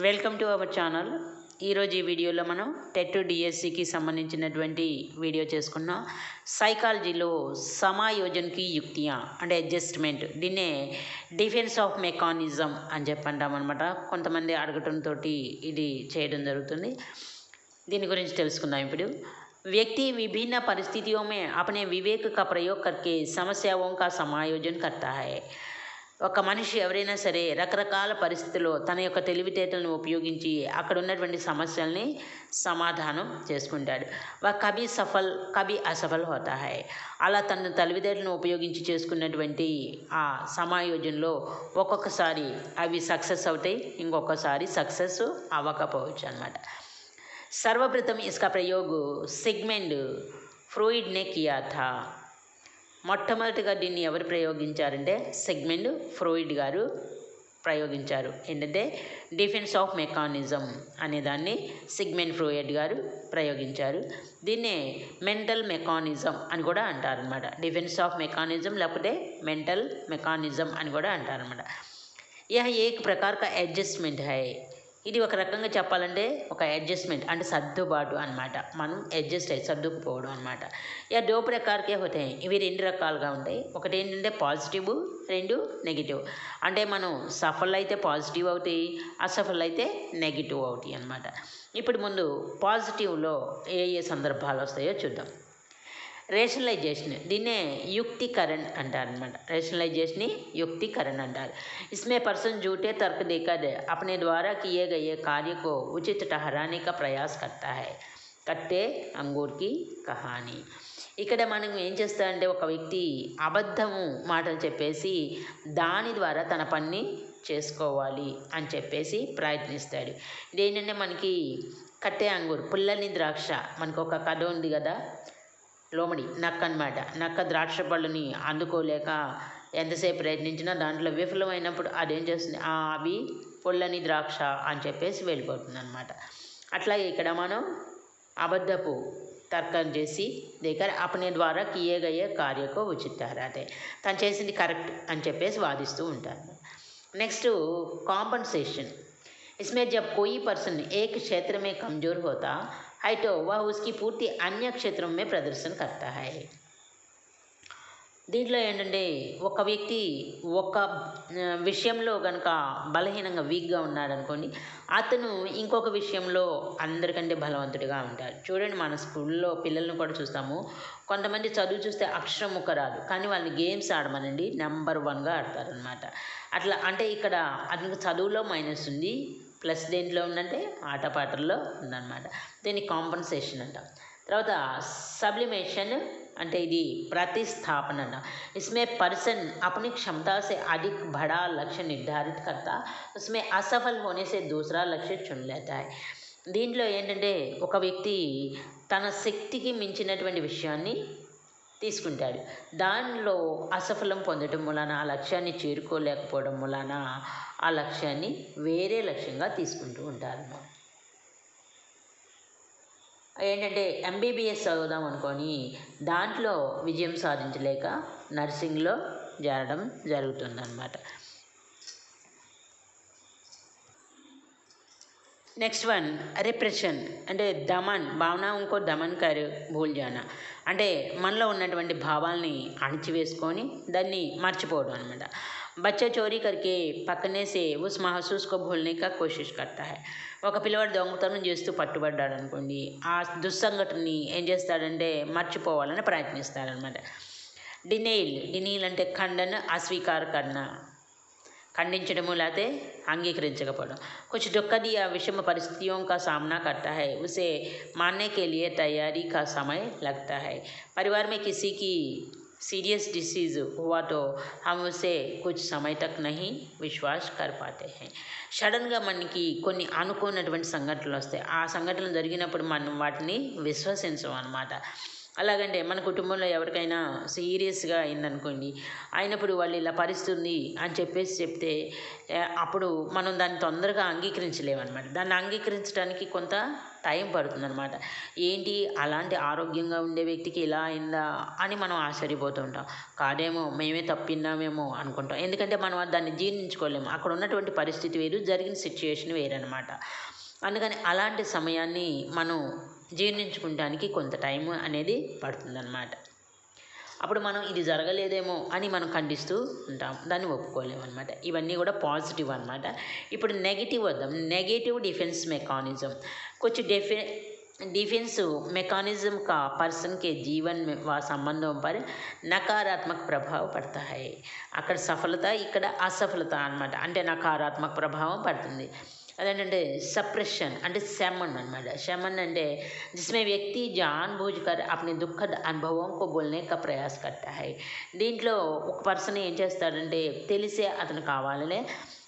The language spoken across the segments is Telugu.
వెల్కమ్ టు అవర్ ఛానల్ ఈరోజు ఈ వీడియోలో మనం టెట్ డిఎస్సికి సంబంధించినటువంటి వీడియో చేసుకున్నాం సైకాలజీలో సమాయోజన్కి యుక్తియా అంటే అడ్జస్ట్మెంట్ దీన్నే డిఫెన్స్ ఆఫ్ మెకానిజం అని చెప్పంటాం అనమాట కొంతమంది అడగటంతో ఇది చేయడం జరుగుతుంది దీని గురించి తెలుసుకుందాం ఇప్పుడు व्यक्ति विभिन्न परिस्थितियों में अपने विवेक का प्रयोग करके समस्याओं का समायोजन करता है ఒక మనిషి ఎవరైనా సరే రకరకాల పరిస్థితుల్లో తన యొక్క తెలివితేటలను ఉపయోగించి అక్కడ ఉన్నటువంటి సమస్యల్ని సమాధానం చేసుకుంటాడు వా కభీ సఫల్ కభీ అసఫల్ హోతా హై అలా తన తెలివితేటలను ఉపయోగించి చేసుకున్నటువంటి ఆ సమాయోజనలో ఒక్కొక్కసారి అవి సక్సెస్ అవుతాయి ఇంకొకసారి సక్సెస్ అవ్వకపోవచ్చు అనమాట सर्वप्रथम इसका प्रयोग సిగ్మెండ్ ఫ్రూయిడ్ ने किया था మొట్టమొదటిగా దీన్ని ఎవరు ప్రయోగించారంటే సెగ్మెంట్ ఫ్రోయిడ్ గారు ప్రయోగించారు. ఏంటంటే డిఫెన్స్ ఆఫ్ మెకానిజం అనే దాన్ని సిగ్మెంట్ ఫ్రోయిడ్ గారు ప్రయోగించారు. దీన్నే మెంటల్ మెకానిజం అని కూడా అంటారనమాట డిఫెన్స్ ఆఫ్ మెకానిజం లేకపోతే మెంటల్ మెకానిజం అని కూడా అంటారనమాట యా ఏక ప్రకారక అడ్జస్ట్మెంట్ హై. ఇది ఒక రకంగా చెప్పాలంటే ఒక అడ్జస్ట్మెంట్ అంటే సర్దుబాటు అనమాట మనం అడ్జస్ట్ అయ్యి సర్దుకుపోవడం అనమాట ఇక దో ప్రకారకే హోతాయి ఇవి రెండు రకాలుగా ఉంటాయి. ఒకటి ఏంటంటే పాజిటివ్ రెండు నెగిటివ్ అంటే మనం సఫల్ అయితే పాజిటివ్ అవుతాయి అసఫల్ అయితే నెగిటివ్ అవుతాయి అనమాట ఇప్పుడు ముందు పాజిటివ్లో ఏ ఏ సందర్భాలు వస్తాయో చూద్దాం. రేషనలైజేషన్ దీన్నే युक्तिकरण అంటారనమాట రేషనలైజేషన్ युक्तिकरण అంటారు इसमें पर्सन झूठे तर्क देकर अपने द्वारा किए गए कार्य को उचित ठहराने का प्रयास करता है కట్టే అంగూర్కి కహాని ఇక్కడ మనం ఏం చేస్తారంటే ఒక వ్యక్తి అబద్ధము మాటలు చెప్పేసి దాని ద్వారా తన పని చేసుకోవాలి అని చెప్పేసి ప్రయత్నిస్తాడు ఇదేంటంటే మనకి కట్టే అంగూరు పుల్లని ద్రాక్ష మనకు ఒక కథ ఉంది కదా లోమడి నక్క అనమాట నక్క ద్రాక్ష పళ్ళని అందుకోలేక ఎంతసేపు ప్రయత్నించినా దాంట్లో విఫలమైనప్పుడు అదేం చేస్తుంది "ఆ, అవి పొల్లని ద్రాక్ష అని చెప్పేసి వెళ్ళిపోతుంది అనమాట అట్లాగే ఇక్కడ మనం అబద్ధపు తర్కం చేసి దగ్గర అపనే ద్వారా కియే గయే కార్యకో ఉచిత ठहराते తను చేసింది కరెక్ట్ అని చెప్పేసి వాదిస్తూ ఉంటారు నెక్స్ట్ కాంపన్సేషన్ इसमें जब कोई पर्सन एक क्षेत्र में कमज़ोर होता है तो वह उसकी पूर्ति अन्य क्षेत्रों में प्रदर्शन करता है దీంట్లో ఏంటంటే ఒక వ్యక్తి ఒక ఆ, విషయంలో కనుక బలహీనంగా వీక్గా ఉన్నాడు అనుకోండి అతను ఇంకొక విషయంలో అందరికంటే బలవంతుడిగా ఉంటాడు చూడండి మన స్కూల్లో పిల్లల్ని కూడా చూస్తాము కొంతమంది చదువు చూస్తే అక్షరం ముక్క రాదు కానీ వాళ్ళని గేమ్స్ ఆడమనండి నెంబర్ వన్గా ఆడతారనమాట అట్లా అంటే ఇక్కడ అతనికి చదువులో మైనస్ ఉంది ప్లస్ దేంట్లో ఉందంటే ఆటపాటల్లో ఉందన్నమాట దీన్ని కాంపన్సేషన్ అంటాం తర్వాత సబ్లిమేషన్ అంటే ఇది प्रतिस्थापन అంట इसमें पर्सन अपनी क्षमता से अधिक बड़ा लक्ष्य निर्धारित करता उसमें असफल होने से दूसरा लक्ष्य चुन लेता है దీంట్లో ఏంటంటే ఒక వ్యక్తి తన శక్తికి మించినటువంటి విషయాన్ని తీసుకుంటాడు. దానిలో అసఫలం పొందడం వలన ఆ లక్ష్యాన్ని చేరుకోలేకపోవడం వలన ఆ లక్ష్యాన్ని వేరే లక్ష్యంగా తీసుకుంటూ ఉంటారు. ఏంటంటే ఎంబీబీఎస్ చదువుదాం అనుకొని దాంట్లో విజయం సాధించలేక నర్సింగ్లో చేరడం జరుగుతుందన్నమాట. నెక్స్ట్ వన్ రిప్రెషన్ అంటే దమన్ భావన ఇంకో దమన్ కర్ భూల్ జానా అంటే మనలో ఉన్నటువంటి భావాల్ని అణిచివేసుకొని దాన్ని మర్చిపోవడం అనమాట బచ్చా చోరీ కరికే పక్కనే సే ఉస్ మహసూస్ కో భూల్నే కా కోషిష్ కర్తా హై. ఒక పిల్లవాడు దొంగతనం చేస్తూ పట్టుబడ్డాడు అనుకోండి ఆ దుస్సంఘటనని ఏం చేస్తాడంటే మర్చిపోవాలని ప్రయత్నిస్తాడనమాట డినైల్ డినీల్ అంటే ఖండన అస్వీకార కన్నా ఖండించడము లేకపోతే అంగీకరించకపోవడం कुछ दुखद या विषम परिस्थितियों का सामना करता है उसे मानने के लिए तैयारी का समय लगता है परिवार में किसी की सीरियस डिसीज़ हुआ तो हम उसे कुछ समय तक नहीं విశ్వాస్ కర్ పాతే హై సడన్గా మనకి కొన్ని అనుకోనటువంటి సంఘటనలు వస్తాయి ఆ సంఘటనలు జరిగినప్పుడు మనం వాటిని విశ్వసించం అనమాట అలాగంటే మన కుటుంబంలో ఎవరికైనా సీరియస్గా అయిందనుకోండి అయినప్పుడు వాళ్ళు ఇలా పరిస్తుంది అని చెప్పేసి చెప్తే అప్పుడు మనం దాన్ని తొందరగా అంగీకరించలేమన్నమాట. దాన్ని అంగీకరించడానికి కొంత టైం పడుతుందన్నమాట. ఏంటి? అలాంటి ఆరోగ్యంగా ఉండే వ్యక్తికి ఇలా అయిందా అని మనం ఆశ్చర్యపోతూ ఉంటాం. కాదేమో మేమే తప్పిన్నామేమో అనుకుంటాం. ఎందుకంటే మనం దాన్ని జీర్ణించుకోలేము. అక్కడ ఉన్నటువంటి పరిస్థితి వేరు జరిగిన సిచ్యుయేషన్ వేరనమాట అందుకని అలాంటి సమయాన్ని మనం జీర్ణించుకుంటానికి కొంత టైం అనేది పడుతుందన్నమాట. అప్పుడు మనం ఇది జరగలేదేమో అని మనం ఖండిస్తూ ఉంటాం. దాన్ని ఒప్పుకోలేము అనమాట ఇవన్నీ కూడా పాజిటివ్ అనమాట ఇప్పుడు నెగిటివ్ వద్దాం. Negative defence mechanism. కొంచెం డిఫె డిఫెన్స్ మెకానిజం కా పర్సన్కి జీవనం వా సంబంధం व నకారాత్మక ప్రభావం పడతాయి. అక్కడ సఫలత ఇక్కడ అసఫలత అనమాట అంటే నకారాత్మక ప్రభావం పడుతుంది. అదేంటంటే సప్రెషన్ అంటే శమన్ అనమాట శమన్ అంటే జిస్మే వ్యక్తి జాన్ జాన్బూజ్కర్ अपने దుఃఖద అనుభవం కో బోల్నే ప్రయాస ప్రయాస్ కట్టా హై దీంట్లో ఒక పర్సన్ ఏం చేస్తాడంటే తెలిసే అతను కావాలనే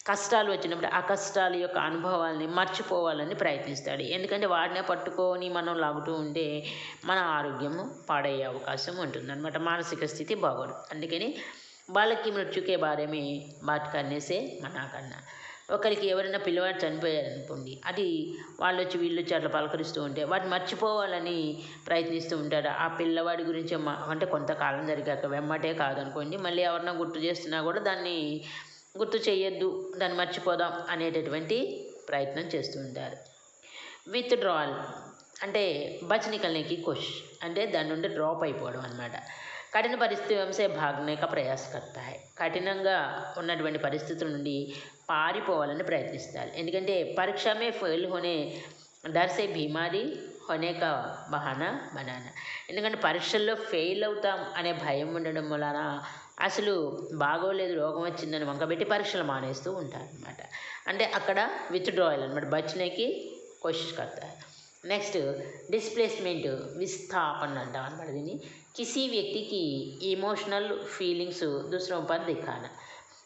కష్టాలు వచ్చినప్పుడు ఆ కష్టాల యొక్క అనుభవాలని మర్చిపోవాలని ప్రయత్నిస్తాడు. ఎందుకంటే వాడినే పట్టుకొని మనం లాగుతూ ఉంటే మన ఆరోగ్యము పాడయ్యే అవకాశం ఉంటుందన్నమాట. మానసిక స్థితి బాగోదు. అందుకని బాలకి మృత్యుకే భార్యమే బాట్ కన్నేసే ఒకరికి ఎవరైనా పిల్లవాడు చనిపోయారనుకోండి అది వాళ్ళు వచ్చి వీళ్ళు వచ్చి అట్లా పలకరిస్తూ ఉంటే వాటిని మర్చిపోవాలని ప్రయత్నిస్తూ ఉంటారు. ఆ పిల్లవాడి గురించి అంటే కొంతకాలం జరిగాక వెమ్మటే కాదనుకోండి మళ్ళీ ఎవరన్నా గుర్తు చేస్తున్నా కూడా దాన్ని గుర్తు చేయొద్దు దాన్ని మర్చిపోదాం అనేటటువంటి ప్రయత్నం చేస్తూ ఉంటారు. విత్ డ్రాల్ అంటే బచనికల్నికి కుష్ అంటే దాని నుండి డ్రాప్ అయిపోవడం అనమాట కఠిన పరిస్థితి వంశే భాగనేక ప్రయాసకర్త. కఠినంగా ఉన్నటువంటి పరిస్థితుల నుండి పారిపోవాలని ప్రయత్నిస్తారు. ఎందుకంటే పరీక్షమే ఫెయిల్ హోనే దర్సే బీమారీ హోనేక బహానా బనానా. ఎందుకంటే పరీక్షల్లో ఫెయిల్ అవుతాం అనే భయం ఉండడం వలన అసలు బాగోలేదు రోగం వచ్చిందని వంకబెట్టి పరీక్షలు మానేస్తూ ఉంటారు అనమాట అంటే అక్కడ విత్డ్రాయల్ అనమాట బచ్చినకి కోషిష్ కడతారు. నెక్స్ట్ డిస్ప్లేస్మెంట్ విస్థాపన అంటాం అనమాట దీన్ని. కిసీ వ్యక్తికి ఎమోషనల్ ఫీలింగ్స్ దూసరం పర్ దిఖానా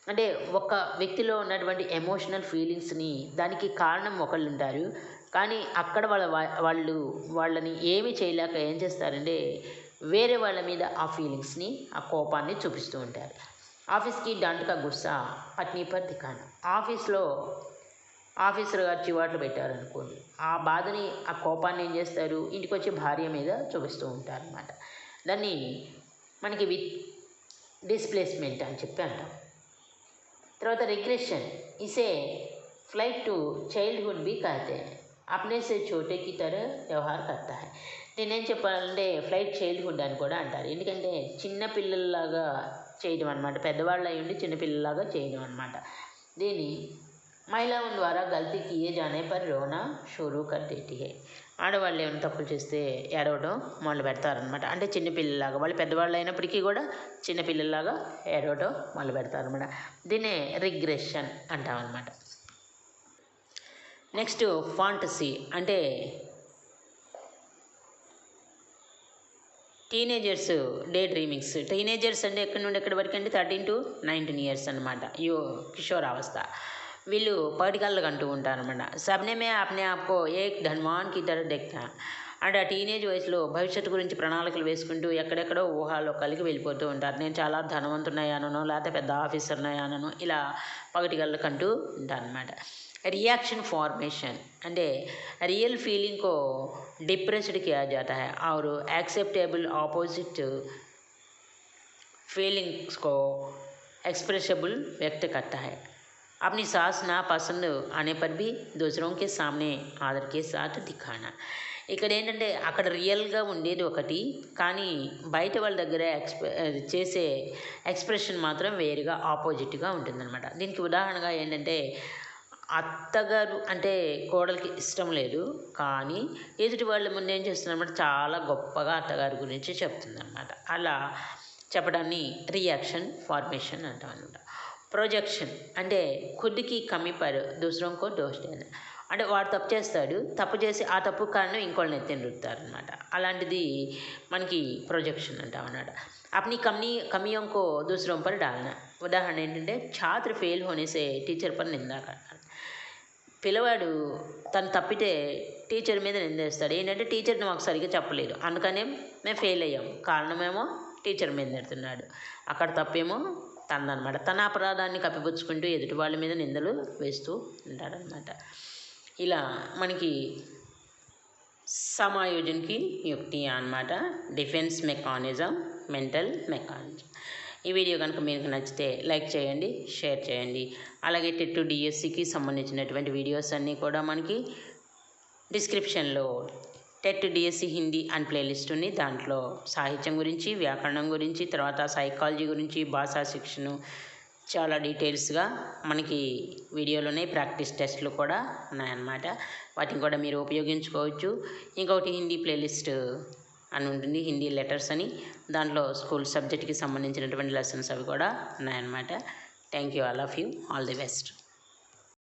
అంటే ఒక వ్యక్తిలో ఉన్నటువంటి ఎమోషనల్ ఫీలింగ్స్ని దానికి కారణం ఒకళ్ళు ఉంటారు కానీ అక్కడ వాళ్ళ వాళ్ళు వాళ్ళని ఏమి చేయలేక ఏం చేస్తారంటే వేరే వాళ్ళ మీద ఆ ఫీలింగ్స్ని ఆ కోపాన్ని చూపిస్తూ ఉంటారు. ఆఫీస్కి డంటక గుస్సా పత్ని పత్తి కాను ఆఫీస్లో ఆఫీసర్ గారు చివాట్లు పెట్టారనుకోండి. ఆ బాధని ఆ కోపాన్ని ఏం చేస్తారు? ఇంటికి వచ్చి భార్య మీద చూపిస్తూ ఉంటారు అనమాట దాన్ని మనకి విత్ డిస్ప్లేస్మెంట్ అని చెప్పి అంటాం. తర్వాత regression ఇసే flight to childhood B कहते हैं अपने से छोटे की तरह వ్యవహార్ करता है నేనేం చెప్పాలంటే ఫ్లైట్ చైల్డ్హుడ్ అని కూడా అంటారు ఎందుకంటే చిన్న పిల్లల్లాగా చేయడం అనమాట పెద్దవాళ్ళు అయి ఉండి చిన్నపిల్లలాగా చేయడం అనమాట దీన్ని మహిళల ద్వారా గల్తీ కియే జానే పర్ రోనా షురూ కర్ దేతి హై ఆడవాళ్ళు ఏమైనా తప్పులు చేస్తే ఏడవడం మొదలు పెడతారనమాట అంటే చిన్నపిల్లలాగా వాళ్ళు పెద్దవాళ్ళు అయినప్పటికీ కూడా చిన్నపిల్లలాగా ఏడవడం మొదలు పెడతారనమాట దీనే రిగ్రెషన్ అంటాం అనమాట నెక్స్ట్ ఫాంటసీ. అంటే టీనేజర్స్ డే డ్రీమింగ్స్. టీనేజర్స్ అంటే ఎక్కడి నుండి ఎక్కడి వరకు అంటే థర్టీన్ టు నైన్టీన్ ఇయర్స్ అనమాట యో కిషోరావస్థ. వీళ్ళు పగటికల్లు అంటూ ఉంటారు అనమాట సబ్నే మే అప్నే ఆప్కో ఏక్ ధన్వాన్ కి తర దెక్తా అంటే ఆ టీనేజ్ వయసులో భవిష్యత్తు గురించి ప్రణాళికలు వేసుకుంటూ ఎక్కడెక్కడో ఊహాలో కలిగి వెళ్ళిపోతూ ఉంటారు నేను చాలా ధనవంతున్నయ్యానో లేకపోతే పెద్ద ఆఫీసర్నయ్యానో ఇలా పగటికల్లు కంటూ ఉంటారు అనమాట रिएक्शन फॉर्मेशन అంటే रियल फीलिंग को डिप्रेस्ड किया जाता है और एक्सेप्टेबल ऑपोजिट फीलिंग्स को एक्सप्रेसेबल व्यक्त करता है अपनी सास नापसंद आने पर भी दूसरों के सामने आदर के साथ दिखाना ఇక్కడ ఏంటంటే అక్కడ రియల్గా ఉండేది ఒకటి కానీ బయట వాళ్ళ దగ్గర ఎక్స్ప్రె చేసే ఎక్స్ప్రెషన్ మాత్రం వేరుగా ఆపోజిట్గా ఉంటుందన్నమాట దీనికి ఉదాహరణగా ఏంటంటే అత్తగారు అంటే కోడలికి ఇష్టం లేదు కానీ ఎదుటి వాళ్ళ ముందు ఏం చేస్తుందన్నమాట చాలా గొప్పగా అత్తగారి గురించి చెప్తుందన్నమాట అలా చెప్పడాన్ని రియాక్షన్ ఫార్మేషన్ అంటాం అనమాట ప్రొజెక్షన్ అంటే ఖుద్కి కమి పర్ దూసరంకో దోష్ దేనా అంటే వాడు తప్పు చేస్తాడు తప్పు చేసి ఆ తప్పు కారణం ఇంకోళ్ళని ఎత్తిన రుద్దుతారు అనమాట అలాంటిది మనకి ప్రొజెక్షన్ అంటాం అన్నమాట अपनी कमी कमियों को दूसरों पर डालना ఉదాహరణ ఏంటంటే ఛాత్ర ఫెయిల్ హోనే సే టీచర్ పర్ నిందా करना పిల్లవాడు తను తప్పితే టీచర్ మీద నిందేస్తాడు ఏంటంటే టీచర్ని మాకు సరిగ్గా చెప్పలేదు అందుకనే మేము ఫెయిల్ అయ్యాం కారణమేమో టీచర్ మీద నెడుతున్నాడు అక్కడ తప్పేమో తనదనమాట తన అపరాధాన్ని కప్పిపుచ్చుకుంటూ ఎదుటి వాళ్ళ మీద నిందలు వేస్తూ ఉంటాడనమాట. ఇలా మనకి సమాయోజన్కి యుక్తి అన్నమాట. Defence mechanism mental mechanism. ఈ వీడియో కనుక మీకు నచ్చితే లైక్ చేయండి షేర్ చేయండి. అలాగే టెట్టు డిఎస్సికి సంబంధించినటువంటి వీడియోస్ అన్నీ కూడా మనకి డిస్క్రిప్షన్లో TET DSC Hindi and playlist ఉంది. దాంట్లో సాహిత్యం గురించి వ్యాకరణం గురించి తర్వాత సైకాలజీ గురించి భాషా శిక్షణ చాలా డీటెయిల్స్గా మనకి వీడియోలోనే ప్రాక్టీస్ టెస్ట్లు కూడా ఉన్నాయన్నమాట. వాటిని కూడా మీరు ఉపయోగించుకోవచ్చు. ఇంకొకటి హిందీ ప్లేలిస్ట్ అని ఉంటుంది. హిందీ లెటర్స్ అని. దాంట్లో స్కూల్ సబ్జెక్ట్కి సంబంధించినటువంటి లెసన్స్ అవి కూడా ఉన్నాయన్నమాట. Thank you all of you. All the best.